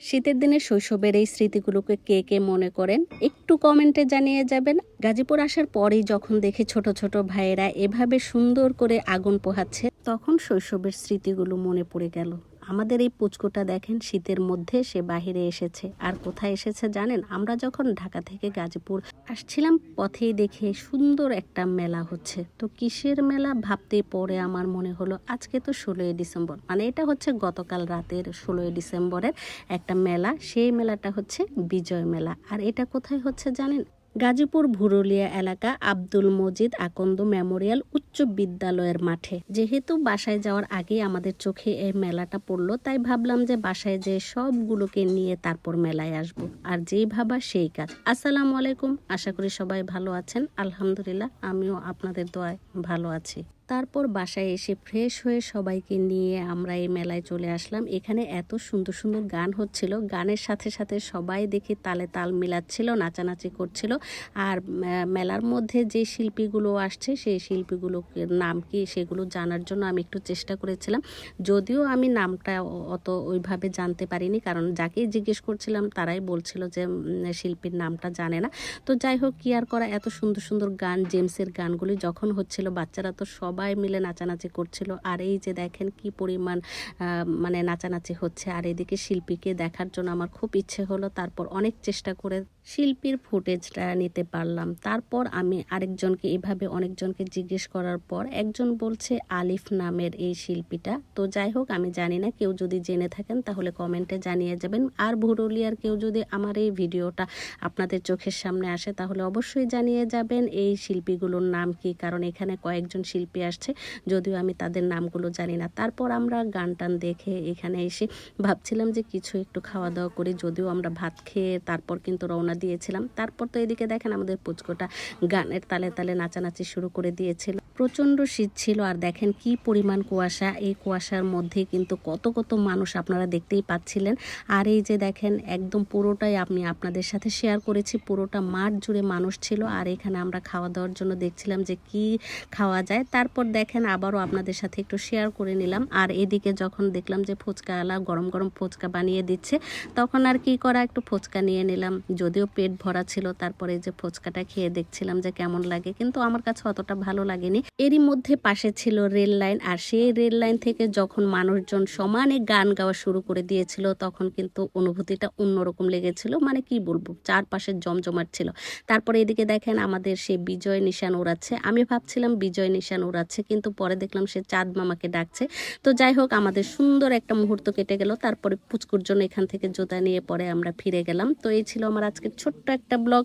শীতের দিনে শৈশবের এই স্মৃতিগুলোকে কে কে মনে করেন, একটু কমেন্টে জানিয়ে যাবেন। গাজীপুর আসার পরেই যখন দেখি ছোট ছোট ভাইয়েরা এভাবে সুন্দর করে আগুন পোহাচ্ছে, তখন শৈশবের স্মৃতিগুলো মনে পড়ে গেল। আমাদের এই পুচকোটা দেখেন, শীতের মধ্যে সে বাহিরে এসেছে। আর কোথায় এসেছে জানেন? আমরা যখন ঢাকা থেকে গাজীপুর আসছিলাম, পথেই দেখে সুন্দর একটা মেলা হচ্ছে। তো কিসের মেলা ভাবতেই পরে আমার মনে হলো, আজকে তো ষোলোই ডিসেম্বর। মানে এটা হচ্ছে গতকাল রাতের ষোলোই ডিসেম্বরের একটা মেলা। সেই মেলাটা হচ্ছে বিজয় মেলা। আর এটা কোথায় হচ্ছে জানেন? গাজীপুর ভুরুলিয়া এলাকা আব্দুল মজিদ আকন্দ মেমোরিয়াল উচ্চ বিদ্যালয়ের মাঠে। যেহেতু বাসায় যাওয়ার আগে আমাদের চোখে এই মেলাটা পড়ল, তাই ভাবলাম যে বাসায় যে সবগুলোকে নিয়ে তারপর মেলায় আসব। আর যেই ভাবা সেই কাজ। আসসালামু আলাইকুম, আশা করি সবাই ভালো আছেন। আলহামদুলিল্লাহ, আমিও আপনাদের দোয়ায় ভালো আছি। তারপর বাসায় এসে ফ্রেশ হয়ে সবাইকে নিয়ে আমরা এই মেলায় চলে আসলাম। এখানে এত সুন্দর সুন্দর গান হচ্ছিল। গানের সাথে সাথে সবাই দেখি তালে তাল মিলাচ্ছিল, নাচানাচি করছিল। আর মেলার মধ্যে যে শিল্পীগুলো আসছে, সেই শিল্পীগুলোর নাম কি সেগুলো জানার জন্য আমি একটু চেষ্টা করেছিলাম। যদিও আমি নামটা অত ওইভাবে জানতে পারিনি, কারণ যাকেই জিজ্ঞেস করছিলাম তারাই বলছিল যে শিল্পীর নামটা জানে না। তো যাই হোক, কি আর করা? এত সুন্দর সুন্দর গান জেমসের গানগুলি যখন হচ্ছিল, বাচ্চারা তো সবাই মিলে নাচানাচি করছিল। আর এই যে দেখেন কি পরিমাণ মানে নাচানাচি হচ্ছে। আর এদিকে শিল্পীকে দেখার জন্য আমার খুব ইচ্ছে হলো। তারপর অনেক চেষ্টা করে শিল্পীর ফুটেজটা নিতে পারলাম। তারপর আমি আরেকজনকে, এভাবে অনেকজনকে জিজ্ঞেস করার পর একজন বলছে আলিফ নামের এই শিল্পীটা। তো যাই হোক, আমি জানি না, কেউ যদি জেনে থাকেন তাহলে কমেন্টে জানিয়ে যাবেন। আর ভুরুলিয়ার কেউ যদি আমার এই ভিডিওটা আপনাদের চোখের সামনে আসে, তাহলে অবশ্যই জানিয়ে যাবেন এই শিল্পীগুলোর নাম কি। কারণ এখানে কয়েকজন শিল্পী আসছে। যদিও আমি তাদের নামগুলো জানি না। তারপর আমরা গান টান দেখে এখানে এসে ভাবছিলাম যে কিছু একটু খাওয়া দাওয়া করি। যদিও আমরা ভাত খেয়ে তারপর কিন্তু রওনা দিয়েছিলাম। তারপর তো এদিকে দেখেন আমাদের পুচকোটা গানের তালে তালে নাচানাচি শুরু করে দিয়েছিল। প্রচণ্ড শীত ছিল আর দেখেন কি পরিমাণ কুয়াশা। এই কুয়াশার মধ্যে কিন্তু কত কত মানুষ আপনারা দেখতেই পাচ্ছিলেন। আর এই যে দেখেন, একদম পুরোটাই আমি আপনাদের সাথে শেয়ার করেছি। পুরোটা মাঠ জুড়ে মানুষ ছিল আর এখানে আমরা খাওয়া দাওয়ার জন্য দেখছিলাম যে কি খাওয়া যায়। তারপর দেখেন আবারও আপনাদের সাথে একটু শেয়ার করে নিলাম। আর এদিকে যখন দেখলাম যে ফুচকাওয়ালা গরম গরম ফুচকা বানিয়ে দিচ্ছে, তখন আর কি করা, একটু ফুচকা নিয়ে নিলাম। যদিও পেট ভরা ছিল, তারপরে যে ফুচকাটা খেয়ে দেখছিলাম যে কেমন লাগে। কিন্তু আমার কাছে অতটা ভালো লাগেনি। এরই মধ্যে পাশে ছিল রেল লাইন, আর সেই রেল লাইন থেকে যখন মানুষজন সমানে গান গাওয়া শুরু করে দিয়েছিল, তখন কিন্তু অনুভূতিটা অন্যরকম লেগেছিল। মানে কি বলব, চারপাশে জমজমাট ছিল। তারপরে এদিকে দেখেন আমাদের সে বিজয় নিশান ওড়াচ্ছে আমি ভাবছিলাম বিজয় নিশান ওড়াচ্ছে কিন্তু পরে দেখলাম সে চাঁদ মামাকে ডাকছে। তো যাই হোক, আমাদের সুন্দর একটা মুহূর্ত কেটে গেল। তারপরে পুচকুর জন্য এখান থেকে জুতা নিয়ে পরে আমরা ফিরে গেলাম। তো এই ছিল আমার আজকের ছোট্ট একটা ব্লগ।